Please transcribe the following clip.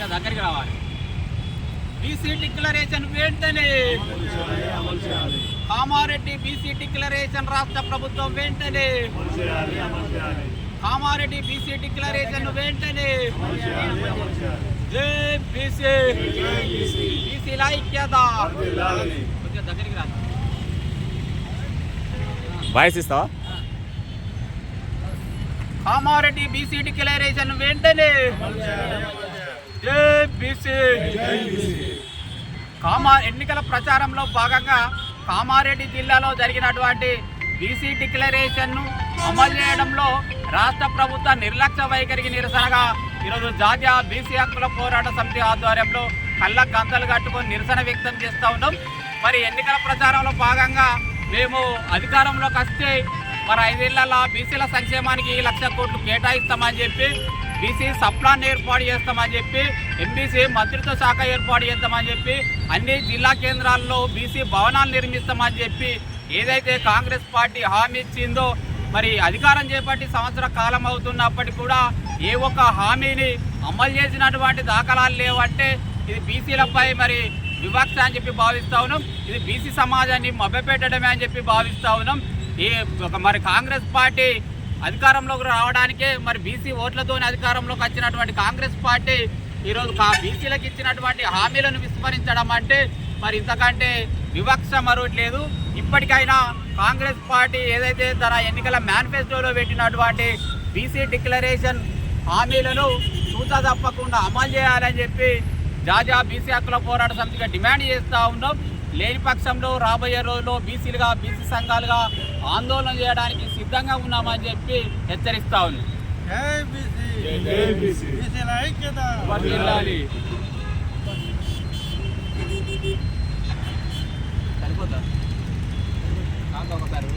కొద్దిగా దగ్గరికి రావాలి. బీసీ డిక్లరేషన్ వెంటనే. కామారెడ్డి బీసీ డిక్లరేషన్ రాష్ట్ర ప్రభుత్వం వెంటనే. కామారెడ్డి బీసీ డిక్లరేషన్ వెంటనే. జై బీసీ బీసీల ఐక్యత. దగ్గరికి రా. వాయిస్ ఇస్తావా? కామారెడ్డి బీసీ డిక్లరేషన్ వెంటనే. జై బీసీ. కామా ఎన్నికల ప్రచారంలో భాగంగా కామారెడ్డి జిల్లాలో జరిగినటువంటి బీసీ డిక్లరేషన్ను అమలు చేయడంలో రాష్ట్ర ప్రభుత్వ నిర్లక్ష్య వైఖరికి నిరసనగా ఈరోజు జాతీయ బీసీ హక్కుల పోరాట సమితి ఆధ్వర్యంలో కళ్ళ గంతలు కట్టుకొని నిరసన వ్యక్తం చేస్తూ ఉన్నాం. మరి ఎన్నికల ప్రచారంలో భాగంగా మేము అధికారంలోకి వస్తే మరి ఐదేళ్ళలో బీసీల సంక్షేమానికి లక్ష కోట్లు కేటాయిస్తామని చెప్పి బీసీ సప్లాన్ ఏర్పాటు చేస్తామని చెప్పి ఎంబీసీ మంత్రిత్వ శాఖ ఏర్పాటు చేస్తామని చెప్పి అన్ని జిల్లా కేంద్రాల్లో బీసీ భవనాలు నిర్మిస్తామని చెప్పి ఏదైతే కాంగ్రెస్ పార్టీ హామీ ఇచ్చిందో మరి అధికారం చేపట్టి సంవత్సర కాలం అవుతున్నప్పటికీ కూడా ఏ ఒక్క హామీని అమలు చేసినటువంటి దాఖలాలు లేవంటే ఇది బీసీలపై మరి వివక్ష అని చెప్పి భావిస్తా ఉన్నాం. ఇది బీసీ సమాజాన్ని మభ్యపెట్టడమే అని చెప్పి భావిస్తా ఉన్నాం. ఈ ఒక మరి కాంగ్రెస్ పార్టీ అధికారంలోకి రావడానికే మరి బీసీ ఓట్లతోనే అధికారంలోకి వచ్చినటువంటి కాంగ్రెస్ పార్టీ ఈరోజు కా బీసీలకు ఇచ్చినటువంటి హామీలను విస్మరించడం అంటే మరి ఇంతకంటే వివక్ష మరొకట్లేదు ఇప్పటికైనా కాంగ్రెస్ పార్టీ ఏదైతే తన ఎన్నికల మేనిఫెస్టోలో పెట్టినటువంటి బీసీ డిక్లరేషన్ హామీలను చూసా తప్పకుండా అమలు చేయాలని చెప్పి జాజా బీసీ హక్కుల పోరాట సమితిగా డిమాండ్ చేస్తూ ఉన్నాం. లేని పక్షంలో రాబోయే రోజుల్లో బీసీలుగా బీసీ సంఘాలుగా ఆందోళన చేయడానికి సిద్ధంగా ఉన్నామని చెప్పి హెచ్చరిస్తా వర్ధిల్లాలి. సరిపోతా కాదు ఒకసారి.